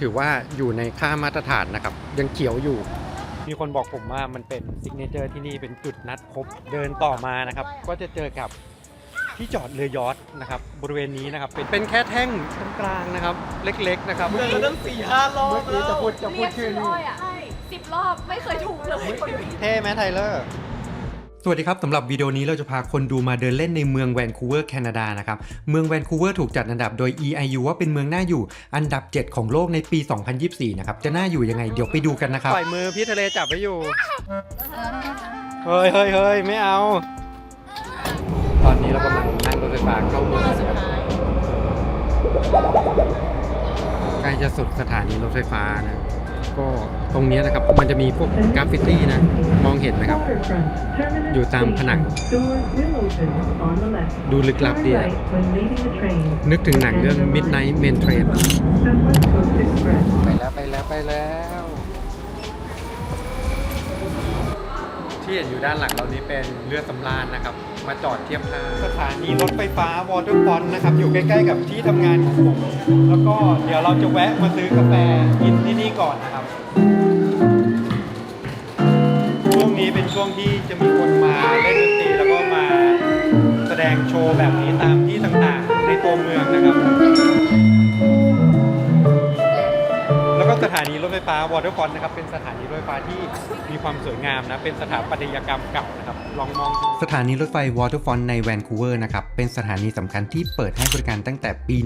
ถือว่าอยู่ในค่ามาตรฐานนะครับ ยังเขียวอยู่ มีคนบอกผมว่ามันเป็นซิกเนเจอร์ที่นี่เป็นจุดนัดพบเดินต่อมานะครับ ก็จะเจอกับที่จอดเรือยอทนะครับบริเวณนี้นะครับเป็นเป็นแค่แท่งตรงกลางนะครับ เล็กๆนะครับเดินมาตั้งสี่ห้ารอบเมื่อกี้แล้วจะพูดจะพูเรีดยกชื่ชื่ออนี่ร้อยอะสิบรอบไม่เคยถูกเลย เท่ไหมไทเลอร์ สวัสดีครับสำหรับวิดีโอนี้เราจะพาคนดูมาเดินเล่นในเมืองแวนคูเวอร์แคนาดานะครับเมืองแวนคูเวอร์ถูกจัดอันดับโดย EIU ว่าเป็นเมืองน่าอยู่อันดับ 7 ของโลกในปี 2024 นะครับ จะน่าอยู่ยังไงเดี๋ยวไปดูกันนะครับปล่อยมือพี่ทะเลจับไว้อยู่ เฮ้ยเฮ้ยเฮ้ยไม่เอา ตอนนี้เรากำลังนั่งรถไฟฟ้าเข้าเมืองใกล้จะสุดสถานีรถไฟฟ้านะก็ ตรงนี้นะครับ มันจะมีพวกกราฟฟิตี้นะ มองเห็นไหมครับ อยู่ตามผนัง ดูลึกลับดีอะนึกถึงหนังเรื่อง Midnight Main Train ไปแล้วไปแล้วไปแล้ว ที่เห็นอยู่ด้านหลังเรานี้เป็นเรือสำราญนะครับ มาจอดเทียบท่าสถานีรถไฟฟ้าวอเตอร์ฟอนนะครับ อยู่ใกล้ๆกับที่ทำงานของผม แล้วก็เดี๋ยวเราจะแวะมาซื้อกาแฟกินที่นี่ก่อนนะครับ ช่วงนี้เป็นช่วงที่จะมีคนมาเล่นดนตรีแล้วก็มาแสดงโชว์แบบนี้ตามที่ต่างๆ ในตัวเมืองนะครับ ก็สถานีรถไฟฟ้าวอเตอร์ฟอนนะครับเป็นสถานีรถไฟฟ้าที่มีความสวยงามนะเป็นสถาปัตยกรรมเก่านะครับลองมองสถานีรถไฟวอเตอร์ฟอนในแวนคูเวอร์นะครับเป็นสถานีสำคัญที่เปิดให้บริการตั้งแต่ปี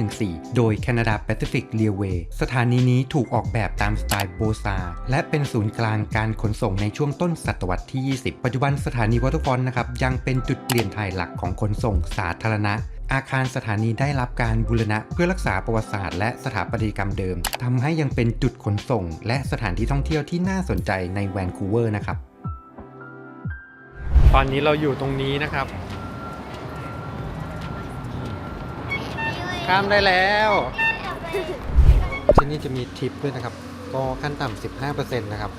1914 โดย Canada Pacific Railway สถานีนี้ถูกออกแบบตามสไตล์โบซาและเป็นศูนย์กลางการขนส่งในช่วงต้นศตวรรษที่ 20 ปัจจุบันสถานีวอเตอร์ฟอนนะครับยังเป็นจุดเปลี่ยนถ่ายหลักของขนส่งสาธารณะ อาคารสถานีได้รับการบูรณะเพื่อรักษาประวัติศาสตร์และสถาปัตยกรรมเดิมทำให้ยังเป็นจุดขนส่ง และสถานที่ท่องเที่ยวที่น่าสนใจในแวนคูเวอร์นะครับ ตอนนี้เราอยู่ตรงนี้นะครับ ข้ามได้แล้ว ที่นี่จะมีทิปด้วยนะครับ ก็ขั้นต่ำ15%นะครับ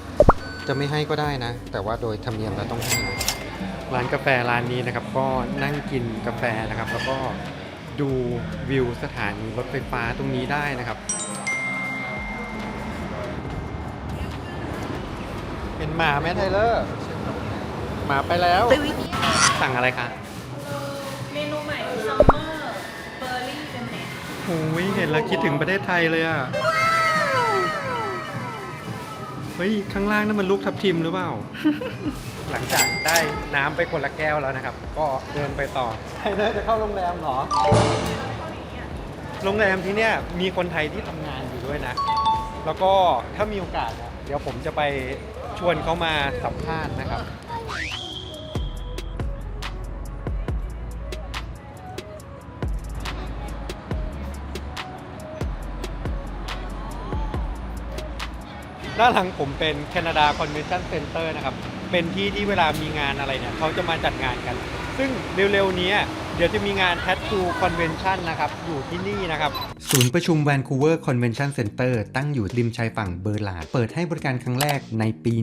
จะไม่ให้ก็ได้นะ แต่ว่าโดยธรรมเนียมเราต้องให้นะ ร้านกาแฟร้านนี้นะครับ ก็นั่งกินกาแฟนะครับ แล้วก็ดูวิวสถานีรถไฟฟ้าตรงนี้ได้นะครับ เป็นหมาไหมไทเลอร์หมาไปแล้ว สั่งอะไรคะเมนูใหม่ซัมเมอร์เบอร์รี่เป็นเน็ตโอ้ยเห็นแล้วคิดถึงประเทศไทยเลยอะ เฮ้ย ข้างล่างนั่นมันลูกทับทิมหรือเปล่า หลังจากได้น้ำไปคนละแก้วแล้วนะครับ ก็เดินไปต่อไทเลอร์จะเข้าโรงแรมเหรอ โรงแรมที่เนี่ยมีคนไทยที่ทำงานอยู่ด้วยนะ แล้วก็ถ้ามีโอกาสนะเดี๋ยวผมจะไปชวนเขามาสัมภาษณ์นะครับ ด้านหลังผมเป็นแคนาดาคอนเวนชั่นเซ็นเตอร์นะครับ เป็นที่ที่เวลามีงานอะไรเนี่ยเขาจะมาจัดงานกัน ซึ่งเร็วๆนี้ เดี๋ยวจะมีงาน Tattoo Convention นะครับ อยู่ที่นี่นะครับ ศูนย์ประชุม Vancouver Convention Center ตั้งอยู่ริมชายฝั่งเบอร์ลาด เปิดให้บริการครั้งแรกในปี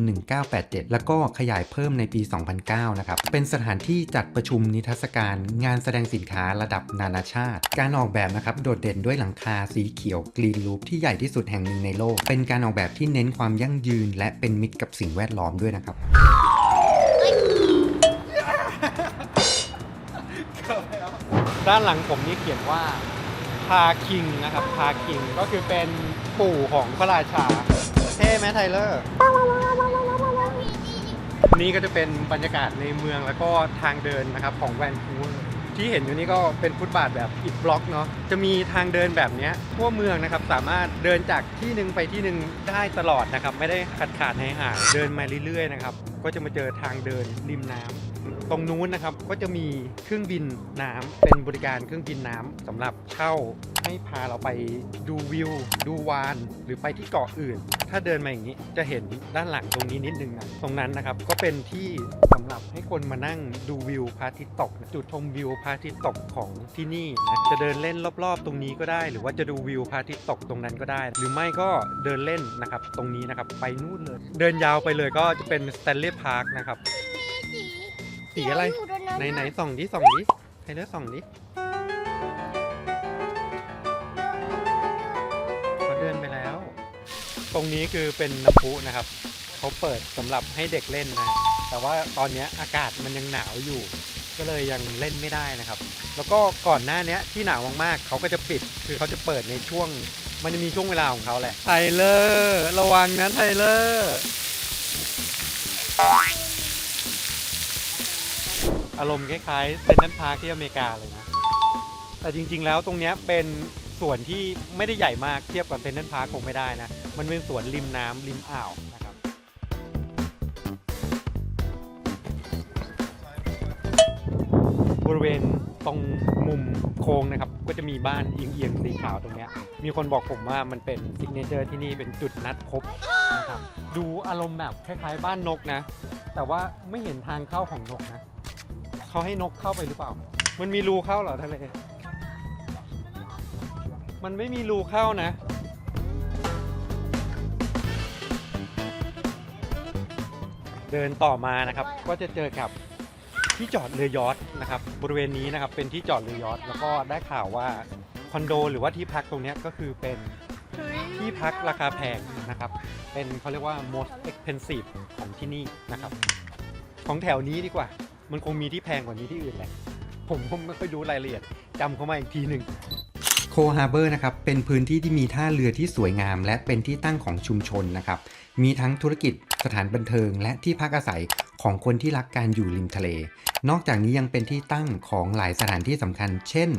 1987 แล้วก็ขยายเพิ่มในปี 2009 นะครับ เป็นสถานที่จัดประชุมนิทรรศการ งานแสดงสินค้าระดับนานาชาติ การออกแบบนะครับโดดเด่นด้วยหลังคาสีเขียวกรีนลูปที่ใหญ่ที่สุดแห่งหนึ่งในโลก เป็นการออกแบบที่เน้นความยั่งยืน และเป็นมิตรกับสิ่งแวดล้อมด้วยนะครับ ด้านหลังผมนี่เขียนว่าพาคิงนะครับพาคิงก็คือเป็นปู่ของพระราชาเท่ไหมไทเลอร์ นี่ก็จะเป็นบรรยากาศในเมืองแล้วก็ทางเดินนะครับของแวนคูเวอร์ที่เห็นอยู่นี่ก็เป็นฟุตบาทแบบอิฐบล็อกเนาะจะมีทางเดินแบบนี้ทั่วเมืองนะครับสามารถเดินจากที่หนึ่งไปที่หนึ่งได้ตลอดนะครับ ไม่ได้ขาดขาดหายหายเดินมาเรื่อยๆนะครับก็จะมาเจอทางเดินริมน้ำ ตรงนู้นนะครับก็จะมีเครื่องบินน้ำเป็นบริการเครื่องบินน้ำสำหรับเช่าให้พาเราไปดูวิว ดูวาน หรือไปที่เกาะอื่น ถ้าเดินมาอย่างนี้จะเห็นด้านหลังตรงนี้นิดนึงนะตรงนั้นนะครับก็เป็นที่สำหรับให้คนมานั่งดูวิวพระอาทิตย์ตกนะจุดชมวิวพระอาทิตย์ตกของที่นี่นะจะเดินเล่นรอบๆ ตรงนี้ก็ได้ หรือว่าจะดูวิวพระอาทิตย์ตกตรงนั้นก็ได้ หรือไม่ก็เดินเล่นนะครับตรงนี้นะครับไปนู่นเลย เดินยาวไปเลยก็จะเป็นสแตนเลย์พาร์คนะครับ สีอะไร ไหนไหนๆส่องดิส่องดิไทเลอร์ส่องดิเขาเดินไปแล้ว ตรงนี้คือเป็นน้ำพุนะครับ เขาเปิดสำหรับให้เด็กเล่นนะ แต่ว่าตอนเนี้ยอากาศมันยังหนาวอยู่ ก็เลยยังเล่นไม่ได้นะครับ แล้วก็ก่อนหน้าเนี้ยที่หนาวมากๆเขาก็จะปิด คือเขาจะเปิดในช่วง มันจะมีช่วงเวลาของเขาแหละ ไทเลอร์ ระวังนะไทเลอร์ อารมณ์คล้ายๆเซนต์พาร์คที่อเมริกาเลยนะ แต่จริง ๆ แล้วตรงนี้เป็นส่วนที่ไม่ได้ใหญ่มากเทียบกับเซนต์พาร์คคงไม่ได้นะ มันเป็นสวนริมน้ำริมอ่าวนะครับบริเวณตรงมุมโค้งนะครับ ก็จะมีบ้านเอียงๆสีขาวตรงนี้มีคนบอกผมว่ามันเป็นซิกเนเจอร์ที่นี่เป็นจุดนัดพบนะครับดูอารมณ์แบบคล้ายๆ บ้านนกนะ แต่ว่าไม่เห็นทางเข้าของนกนะ เขาให้นกเข้าไปหรือเปล่า มันมีรูเข้าเหรอทะเล มันไม่มีรูเข้านะ เดินต่อมานะครับ ก็จะเจอกับที่จอดเรือยอชต์นะครับ บริเวณนี้นะครับ เป็นที่จอดเรือยอชต์แล้วก็ได้ข่าวว่าคอนโดหรือว่าที่พักตรงเนี้ยก็คือเป็นที่พักราคาแพงนะครับ เป็นเขาเรียกว่า most expensive ของที่นี่นะครับ ของแถวนี้ดีกว่า มันคงมีที่แพงกว่านี้ที่อื่นแหละ ผมก็ไม่ค่อยรู้รายละเอียดจำเขามาอีกทีหนึ่งโคฮาร์เบอร์นะครับเป็นพื้นที่ที่มีท่าเรือที่สวยงาม และเป็นที่ตั้งของชุมชนนะครับ มีทั้งธุรกิจสถานบันเทิง และที่พักอาศัยของคนที่รักการอยู่ริมทะเล นอกจากนี้ยังเป็นที่ตั้งของหลายสถานที่สำคัญ เช่น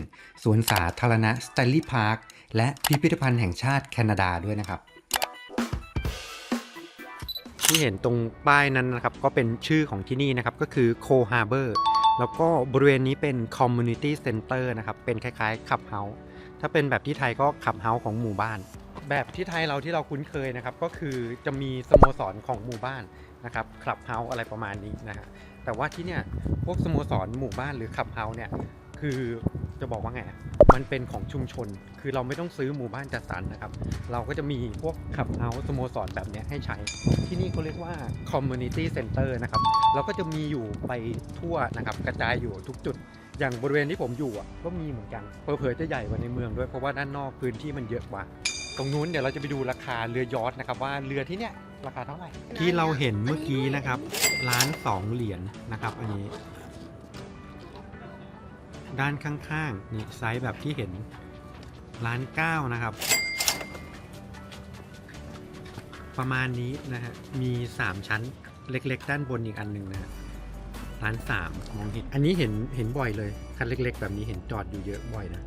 สวนสาธารณะสแตนลีย์พาร์คและพิพิธภัณฑ์แห่งชาติแคนาดาด้วยนะครับ ที่เห็นตรงป้ายนั้นนะครับ ก็เป็นชื่อของที่นี่นะครับ ก็คือโคฮาร์เบอร์แล้วก็บริเวณนี้เป็น Community Center นะครับ เป็นคล้ายๆขับเฮาส์ถ้าเป็นแบบที่ไทยก็ขับเฮาส์ของหมู่บ้าน แบบที่ไทยเราที่เราคุ้นเคยนะครับ ก็คือจะมีสโมสรของหมู่บ้านนะครับขับเฮาส์อะไรประมาณนี้นะฮะแต่ว่าที่เนี่ยพวกสโมสรหมู่บ้านหรือขับเฮาส์เนี่ยคือ จะบอกว่าไง มันเป็นของชุมชน คือเราไม่ต้องซื้อหมู่บ้านจัดสรรนะครับ เราก็จะมีพวกขับเฮาส์สโมสรแบบนี้ให้ใช้ ที่นี่เขาเรียกว่า Community Center นะครับแล้วก็จะมีอยู่ไปทั่วนะครับ กระจายอยู่ทุกจุด อย่างบริเวณที่ผมอยู่ก็มีเหมือนกันเผลอๆจะใหญ่กว่าในเมืองด้วย เพราะว่าด้านนอกพื้นที่มันเยอะกว่า ตรงนู้นเดี๋ยวเราจะไปดูราคาเรือยอทนะครับว่าเรือที่เนี้ยราคาเท่าไหร่ ที่เราเห็นเมื่อกี้นะครับ ร้านสองเหรียญนะครับ อันนี้ ด้านข้างๆนี่ไซส์แบบที่เห็นร้านเก้านะครับ ประมาณนี้นะฮะมี 3 ชั้นเล็กๆ ด้านบนอีกอันหนึ่งนะฮะร้าน3มมองเห็นอันนี้เห็นเห็นบ่อยเลยคันเล็ก ๆ แบบนี้เห็นจอดอยู่เยอะบ่อยนะ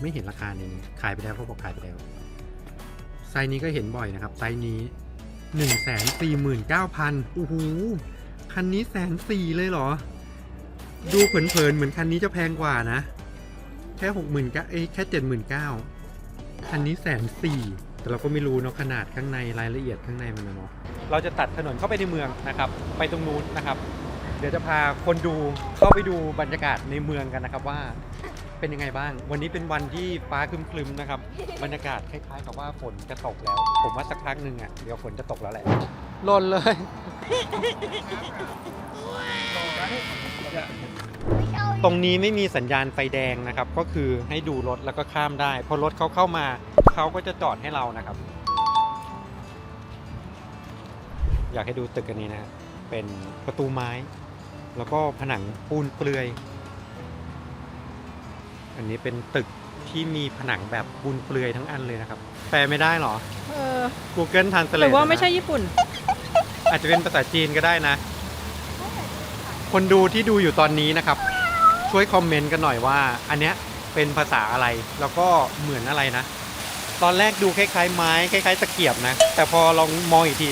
ไม่เห็นราคาในนี้ขายไปแล้วเขาบอกขายไปแล้วไซส์นี้ก็เห็นบ่อยนะครับไซส์นี้1 4 9 0 0 0โอ้โหคันนี้แสนสี่เลยเหรอ ดูเผินๆเหมือนคันนี้จะแพงกว่านะ แค่หกหมื่นเก้าเอ้ยแค่เจ็ดหมื่นเก้าคันนี้แสนสี่แต่เราก็ไม่รู้เนาะขนาดข้างในรายละเอียดข้างในมันนะเนาะเราจะตัดถนนเข้าไปในเมืองนะครับ ไปตรงนู้นนะครับ เดี๋ยวจะพาคนดูเข้าไปดูบรรยากาศในเมืองกันนะครับว่าเป็นยังไงบ้าง วันนี้เป็นวันที่ฟ้าครึมๆนะครับ บรรยากาศคล้ายๆกับว่าฝนจะตกแล้ว ผมว่าสักพักหนึ่งอะเดี๋ยวฝนจะตกแล้วแหละหล่นเลย ตรงนี้ไม่มีสัญญาณไฟแดงนะครับ ก็คือให้ดูรถแล้วก็ข้ามได้ พอรถเขาเข้ามาเขาก็จะจอดให้เรานะครับ อยากให้ดูตึกอันนี้นะฮะเป็นประตูไม้ แล้วก็ผนังปูนเปลือย อันนี้เป็นตึกที่มีผนังแบบปูนเปลือยทั้งอันเลยนะครับ แปลไม่ได้หรอ เออ Google ห Translate รือว่าไม่นะใช่ญี่ปุ่น อาจจะเป็นภาษาจีนก็ได้นะ คนดูที่ดูอยู่ตอนนี้นะครับ ช่วยคอมเมนต์กันหน่อยว่า อันเนี้ยเป็นภาษาอะไรแล้วก็เหมือนอะไรนะ ตอนแรกดูคล้ายๆไม้คล้ายๆตะเกียบนะ แต่พอลองมองอีกที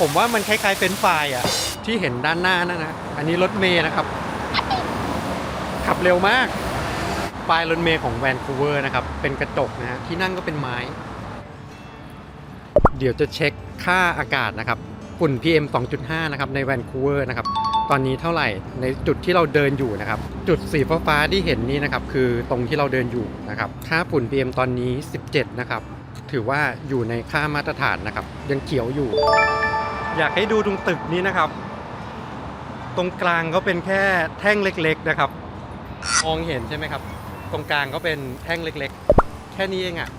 ผมว่ามันคล้ายๆเฟรนช์ฟรายอะที่เห็นด้านหน้านั่นนะอันนี้รถเมย์นะครับ ขับเร็วมากป้ายรถเมย์ของแวนคูเวอร์นะครับ เป็นกระจกนะฮะที่นั่งก็เป็นไม้ เดี๋ยวจะเช็คค่าอากาศนะครับฝุ่น PM 2.5 นะครับในแวนคูเวอร์นะครับ ตอนนี้เท่าไหร่ในจุดที่เราเดินอยู่นะครับ จุดสีฟ้าที่เห็นนี่นะครับ คือตรงที่เราเดินอยู่นะครับ ค่าฝุ่น PM ตอนนี้ 17 นะครับ ถือว่าอยู่ในค่ามาตรฐานนะครับ ยังเขียวอยู่ อยากให้ดูตรงตึกนี้นะครับ ตรงกลางก็เป็นแค่แท่งเล็ก ๆนะครับมองเห็นใช่ไหมครับ ตรงกลางก็เป็นแท่งเล็ก ๆ แค่นี้เองอะ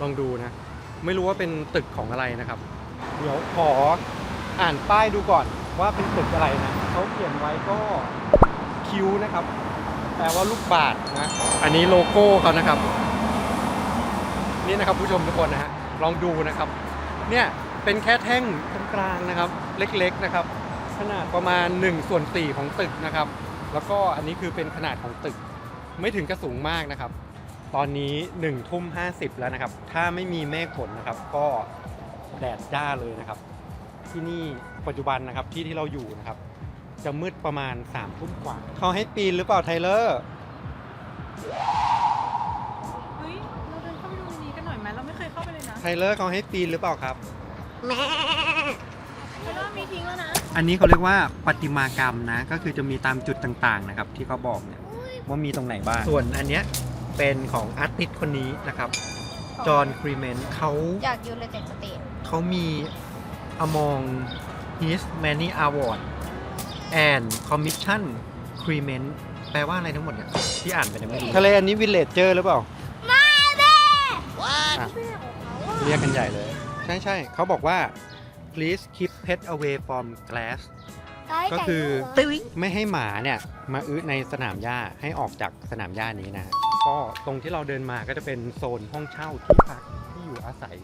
ลองดูนะ ไม่รู้ว่าเป็นตึกของอะไรนะครับ เดี๋ยวขออ่านป้ายดูก่อนว่าเป็นตึกอะไรนะ เขาเขียนไว้ก็คิวนะครับ แปลว่าลูกบาศนะ อันนี้โลโก้เขานะครับ นี่นะครับผู้ชมทุกคนนะฮะ ลองดูนะครับ เนี่ยเป็นแค่แท่งตรงกลางนะครับ เล็กๆนะครับ ขนาดประมาณ1ส่วน4ของตึกนะครับ แล้วก็อันนี้คือเป็นขนาดของตึก ไม่ถึงกระสูงมากนะครับ ตอนนี้1ทุ่ม50 แล้วนะครับ ถ้าไม่มีเมฆฝนนะครับ ก็แดดจ้าเลยนะครับ ที่นี่ปัจจุบันนะครับที่ที่เราอยู่นะครับ จะมืดประมาณ3ามทุ่มกว่า เขาให้ปีนหรือเปล่าไทเลอร์ เฮ้ย เราเดินเข้าไปดูในนี้กันหน่อยไหมเราไม่เคยเข้าไปเลยนะไทเลอร์เขาให้ปีนหรือเปล่าครับแล้วก็มีทิ้งแล้วนะอันนี้เขาเรียกว่าประติมากรรมนะ ก็คือจะมีตามจุดต่างๆนะครับ ที่เขาบอกเนี่ยว่ามีตรงไหนบ้าง ส่วนอันเนี้ยเป็นของอาร์ติสต์คนนี้นะครับ จอห์นครีเมนเขาอยากยูเลเต็ดสเตทเขามี among his many award and commission crement แปลว่าอะไรทั้งหมดเนี่ยที่อ่านไปเนี่ยไม่รู้ทะเลอันนี้ villager หรือเปล่า มาเด้อะ เรียกกันใหญ่เลย ใช่ใช่เขาบอกว่า please keep pet away from glass ก็คือไม่ให้หมาเนี่ยมาอื้อในสนามหญ้าให้ออกจากสนามหญ้านี้นะฮะก็ตรงที่เราเดินมาก็จะเป็นโซนห้องเช่าที่พักที่อยู่อาศัย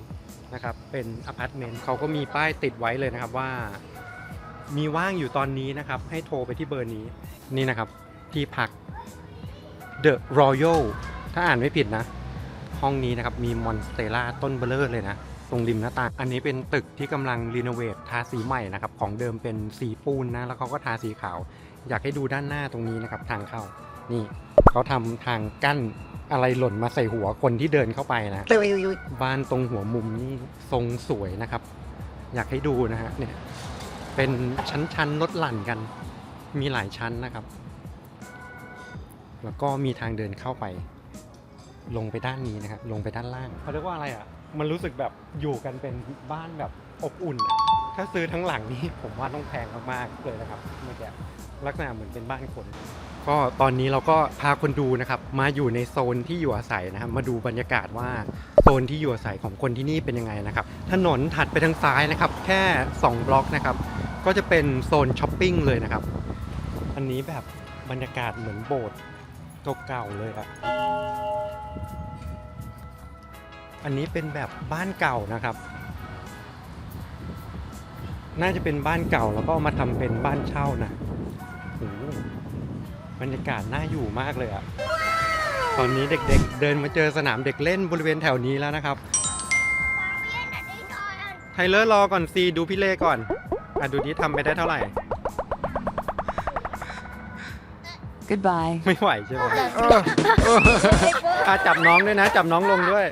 นะครับ เป็นอพาร์ตเมนต์เขาก็มีป้ายติดไว้เลยนะครับว่า มีว่างอยู่ตอนนี้นะครับ ให้โทรไปที่เบอร์นี้นี่นะครับ ที่พัก The Royal ถ้าอ่านไม่ผิดนะ ห้องนี้นะครับมีมอนสเตล่าต้นเบลเลอร์เลยนะ ตรงริมหน้าต่าง อันนี้เป็นตึกที่กำลังรีโนเวททาสีใหม่นะครับ ของเดิมเป็นสีปูนนะ แล้วเขาก็ทาสีขาว อยากให้ดูด้านหน้าตรงนี้นะครับ ทางเข้า นี่เขาทำทางกั้นอะไรหล่นมาใส่หัวคนที่เดินเข้าไปนะบ้านตรงหัวมุมนี่ทรงสวยนะครับ อยากให้ดูนะฮะเนี่ย เป็นชั้นๆลดหลั่นกัน มีหลายชั้นนะครับ แล้วก็มีทางเดินเข้าไป ลงไปด้านนี้นะครับ ลงไปด้านล่างเขาเรียกว่าอะไรอะ มันรู้สึกแบบอยู่กันเป็นบ้านแบบอบอุ่นอะถ้าซื้อทั้งหลังนี่ผมว่าต้องแพงมากๆเลยนะครับเมื่อกี้ลักษณะเหมือนเป็นบ้านคน ก็ตอนนี้เราก็พาคนดูนะครับ มาอยู่ในโซนที่อยู่อาศัยนะครับ มาดูบรรยากาศว่าโซนที่อยู่อาศัยของคนที่นี่เป็นยังไงนะครับ ถนนถัดไปทางซ้ายนะครับ แค่ 2 บล็อกนะครับ ก็จะเป็นโซนช้อปปิ้งเลยนะครับ อันนี้แบบบรรยากาศเหมือนโบสถ์เก่าๆเลยอะอันนี้เป็นแบบบ้านเก่านะครับ น่าจะเป็นบ้านเก่าแล้วก็เอามาทำเป็นบ้านเช่านะโอ้โหบรรยากาศน่าอยู่มากเลยอะตอนนี้เด็กๆเดินมาเจอสนามเด็กเล่นบริเวณแถวนี้แล้วนะครับ ไทเลอร์รอก่อนซีดูพี่เล่ก่อน อะดูนี้ทำไปได้เท่าไหร่ Goodbye. ไม่ไหวใช่ไหมเออเอออะจับน้องด้วยนะ จับน้องลงด้วย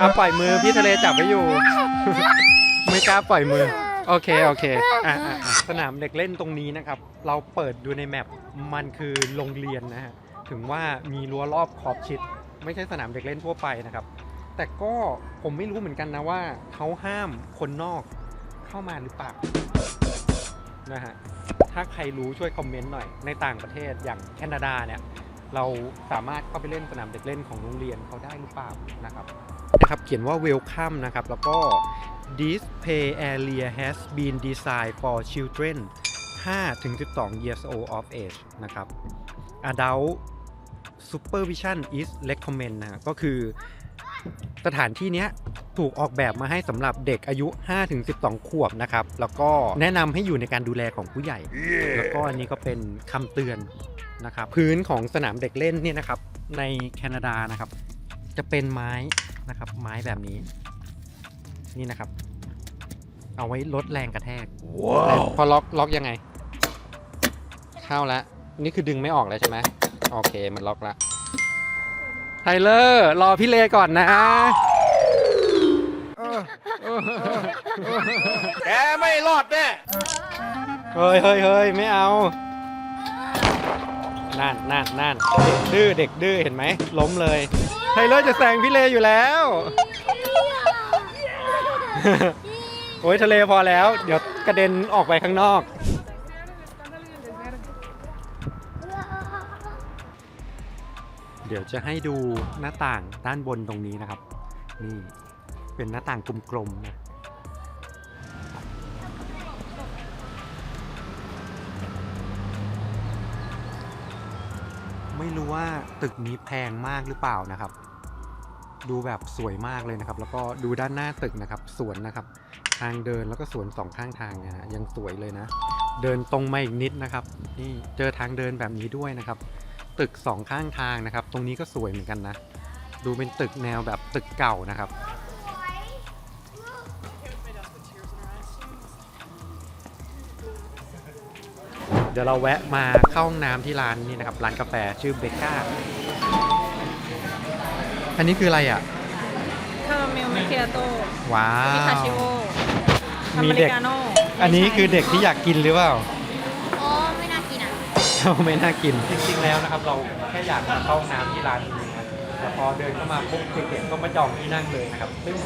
อะปล่อยมือพี่ทะเลจับไว้อยู่ ไม่กล้าปล่อยมือ โอเค โอเคอะอะอะสนามเด็กเล่นตรงนี้นะครับ เราเปิดดูในแมปมันคือโรงเรียนนะฮะ ถึงว่ามีรั้วรอบขอบชิด ไม่ใช่สนามเด็กเล่นทั่วไปนะครับ แต่ก็ผมไม่รู้เหมือนกันนะว่าเขาห้ามคนนอก เข้ามาหรือเปล่านะฮะถ้าใครรู้ช่วยคอมเมนต์หน่อยในต่างประเทศอย่างแคนาดาเนี่ยเราสามารถเข้าไปเล่นสนามเด็กเล่นของโรงเรียนเขาได้หรือเปล่านะครับนะครับเขียนว่า welcome นะครับ แล้วก็ this play area has been designed for children 5ถึง12 years old of age นะครับ adult supervision is recommend นะก็คือ สถานที่เนี้ยถูกออกแบบมาให้สำหรับเด็กอายุ 5-12 ขวบนะครับ แล้วก็แนะนำให้อยู่ในการดูแลของผู้ใหญ่แล้วก็อันนี้ก็เป็นคำเตือนนะครับพื้นของสนามเด็กเล่นเนี่ยนะครับ ในแคนาดานะครับ จะเป็นไม้นะครับ ไม้แบบนี้ นี่นะครับ เอาไว้ลดแรงกระแทกแต่พอล็อกล็อกยังไง เข้าแล้วนี่คือดึงไม่ออกแล้วใช่ไหมโอเคมันล็อกละ ไทเลอร์รอพี่เลก่อนนะแกไม่รอดแน่เฮ้ยเฮ้ยเฮ้ยไม่เอานั่นนั่นนั่นเด็กดื้อเด็กดื้อเห็นไหมล้มเลย ไทเลอร์จะแซงพี่เลอยู่แล้ว โอ้ยทะเลพอแล้ว เดี๋ยวกระเด็นออกไปข้างนอก เดี๋ยวจะให้ดูหน้าต่างด้านบนตรงนี้นะครับ นี่เป็นหน้าต่างกลมๆนะ ไม่รู้ว่าตึกนี้แพงมากหรือเปล่านะครับ ดูแบบสวยมากเลยนะครับ แล้วก็ดูด้านหน้าตึกนะครับ สวนนะครับ ทางเดินแล้วก็สวนสองข้างทางเนี่ยยังสวยเลยนะ เดินตรงมาอีกนิดนะครับ นี่เจอทางเดินแบบนี้ด้วยนะครับ ตึกสองข้างทางนะครับ ตรงนี้ก็สวยเหมือนกันนะ ดูเป็นตึกแนวแบบตึกเก่านะครับ เดี๋ยวเราแวะมาเข้าห้องน้ำที่ร้านนี่นะครับ ร้านกาแฟชื่อเบก้า อันนี้คืออะไรอะคาราเมลมาเคียโต้ว้าพิคาวชิโออมีเมเด็ริกกาโน่อันนี้คือเด็กที่อยากกินหรือเปล่า เราไม่น่ากิน จริงๆแล้วนะครับ เราแค่อยากมาเข้าห้องน้ำที่ร้านนี้นะครับแต่พอเดินเข้ามาปุ๊บเด็กๆก็มาจองที่นั่งเลยนะครับซึ่ง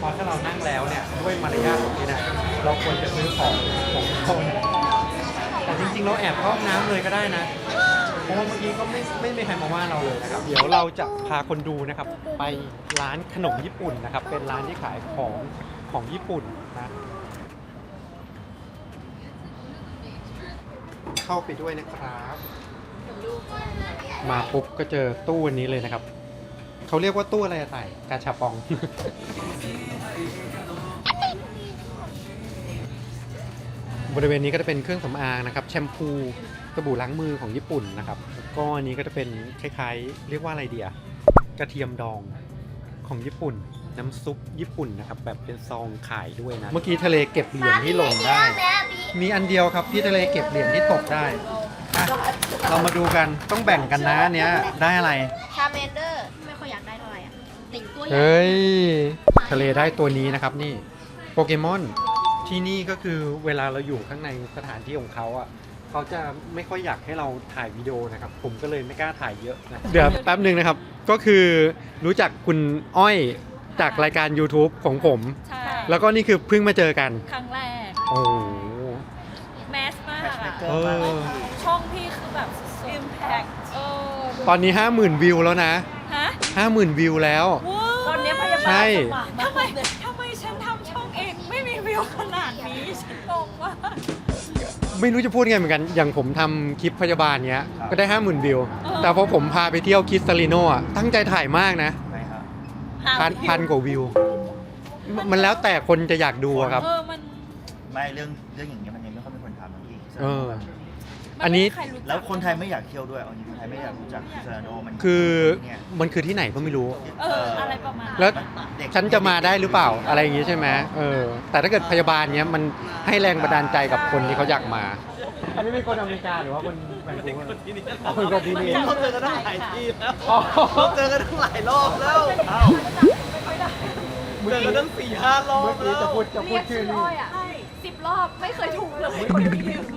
พอถ้าเรานั่งแล้วเนี่ยด้วยมารยาทของที่นะเราควรจะซื้อของของเขาเนี่ยแต่จริงๆเราแอบเข้าห้องน้ำเลยก็ได้นะเพราะว่าเมื่อกี้ก็ไม่ไม่มีใครมาว่าเราเลยนะครับ เดี๋ยวเราจะพาคนดูนะครับ ไปร้านขนมญี่ปุ่นนะครับ เป็นร้านที่ขายของของญี่ปุ่นนะ เข้าไปด้วยนะครับ มาปุ๊บก็เจอตู้อันนี้เลยนะครับ เขาเรียกว่าตู้อะไรอะไต่กาชาปอง บริเวณนี้ก็จะเป็นเครื่องสำอางนะครับ แชมพูสบู่ล้างมือของญี่ปุ่นนะครับแล้วก็อันนี้ก็จะเป็นคล้ายๆ เรียกว่าอะไรเดียกระเทียมดองของญี่ปุ่น น้ำซุปญี่ปุ่นนะครับ แบบเป็นซองขายด้วยนะ เมื่อกี้ทะเลเก็บเหรียญที่หล่นได้มี อันเดียวครับที่ทะเลเก็บเหรียญที่ตกได้อะเรามาดูกันต้องแบ่งกันนะอันเนี้ยได้อะไร ชาเมนเดอร์ไม่ค่อยอยากได้เท่าไหร่อะติ่งตัวใหญ่เฮ้ย ทะเลได้ตัวนี้นะครับนี่โปเกมอนที่นี่ก็คือเวลาเราอยู่ข้างในสถานที่ของเขาอะเขาจะไม่ค่อยอยากให้เราถ่ายวิดีโอนะครับ ผมก็เลยไม่กล้าถ่ายเยอะนะเดี๋ยวแป๊บหนึ่งนะครับ ก็คือรู้จักคุณอ้อยจากรายการ YouTube ของผม ใช่ แล้วก็นี่คือเพิ่งมาเจอกัน ครั้งแรก โอ้โหแมส มากอะเออ ช่องพี่คือแบบอิมแพคเออตอนนี้ 50,000 วิวแล้วนะ ฮะ50,000 วิวแล้วตอนนี้พยาบาลใช่ทำไมทำไมฉันทำช่องเองไม่มีวิวขนาดนี้ฉันงงมากไม่รู้จะพูดยังไงเหมือนกัน อย่างผมทำคลิปพยาบาลเนี้ย ก็ได้ห้าหมื่นวิว แต่พอผมพาไปเที่ยวคิสตาลิโนอะ ตั้งใจถ่ายมากนะพันพันกว่าวิว มันแล้วแต่คนจะอยากดูอะครับ เออมัน ไม่เรื่องเรื่องอย่างเงี้ยมัน เออ มัอันนี้ ไม่มีใครรู้จัก แล้วคนไทยไม่อยากเที่ยวด้วยเอาจริงคนไทยไม่อยากรู้จักพิซาโนมันคือเนี่ยมันคือที่ไหนก็ไม่รู้ เอออะไรประมาณนั้นแล้ว เด็กฉันจะมาได้หรือเปล่าอะไรอย่างงี้ใช่ไหมเออ แต่ถ้าเกิดพยาบาลเนี้ยมันให้แรงบันดาลใจกับคนที่เขาอยากมา อันนี้เป็นคนอเมริกาหรือว่าคนแบงกูเวอร์คนที่นี่คนที่นี่เขาเจอกันตั้งหลายทีแล้วอ๋อเขาเจอกันตั้งหลายรอบแล้วเอ้าเจอกันตั้งสี่ห้ารอบเมื่อกี้แล้วจะพูดจะพูดชื่อนี่สิบ รอบไม่เคยถูกเลย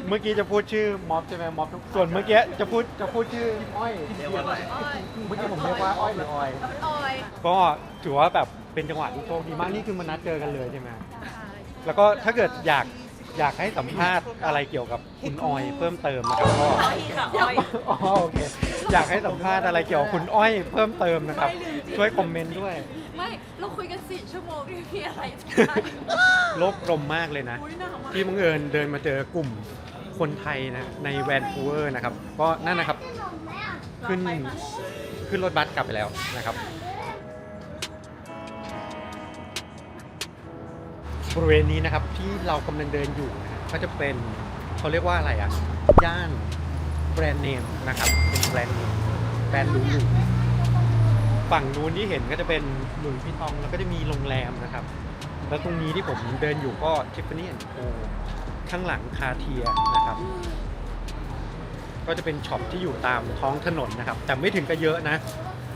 เมื่อกี้จะพูดชื่อม็อบใช่ไหมม็อบทุกส่วนเมื่อกี้จะพูดจะพูดชื่ออ้อยเรียกว่าอะไรเมื่อกี้ผมเรียกว่าอ้อยหรือออย ออยก็ถือว่าแบบเป็นจังหวะที่โชคดีมากนี่คือมันนัดเจอกันเลยใช่ไหมแล้วก็ถ้าเกิดอยากอยากให้สัมภาษณ์อะไรเกี่ยวกับคุณออยเพิ่มเติมนะครับก็ออยค่ะออยอ๋อโอเคอยากให้สัมภาษณ์อะไรเกี่ยวกับคุณอ้อยเพิ่มเติมนะครับ ช่วยคอมเมนต์ด้วย ไม่ เราคุยกันสี่ชั่วโมงนี่มีอะไรโลกกลมมากเลยนะที่บังเอิญเดินมาเจอกลุ่มคนไทยนะในแวนคูเวอร์นะครับ ก็นั่นนะครับ ขึ้นขึ้นรถบัสกลับไปแล้วนะครับ บริเวณนี้นะครับที่เรากำลังเดินอยู่นะฮะก็จะเป็นเขาเรียกว่าอะไรอะ ย่านแบรนด์เนมนะครับ เป็นแบรนด์เนมแบรนด์หรูๆ ฝั่งนู้นที่เห็นก็จะเป็นหลุยส์พิทองแล้วก็จะมีโรงแรมนะครับ แล้วตรงนี้ที่ผมเดินอยู่ก็ทิฟฟานี่แอนด์โคข้างหลังคาเทียนะครับ ก็จะเป็นช็อปที่อยู่ตามท้องถนนนะครับ แต่ไม่ถึงกับเยอะนะ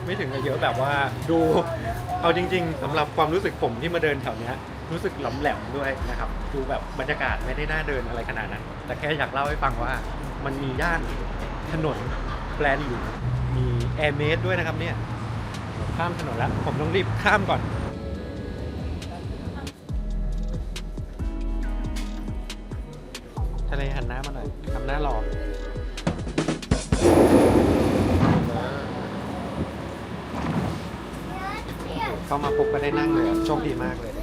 ไม่ถึงกับเยอะแบบว่าดูเอาจริง ๆสำหรับความรู้สึกผมที่มาเดินแถวเนี้ย รู้สึกหลำแหลมด้วยนะครับ ดูแบบบรรยากาศไม่ได้น่าเดินอะไรขนาดนั้น แต่แค่อยากเล่าให้ฟังว่ามันมีย่านถนนแบรนด์หรูมีแอร์เมสด้วยนะครับเนี่ย ข้ามถนนแล้ว ผมต้องรีบข้ามก่อน ทะเลหันหน้ามาหน่อยทำหน้ารอเข้ามาปุ๊บก็ได้นั่งเลย โชคดีมากเลย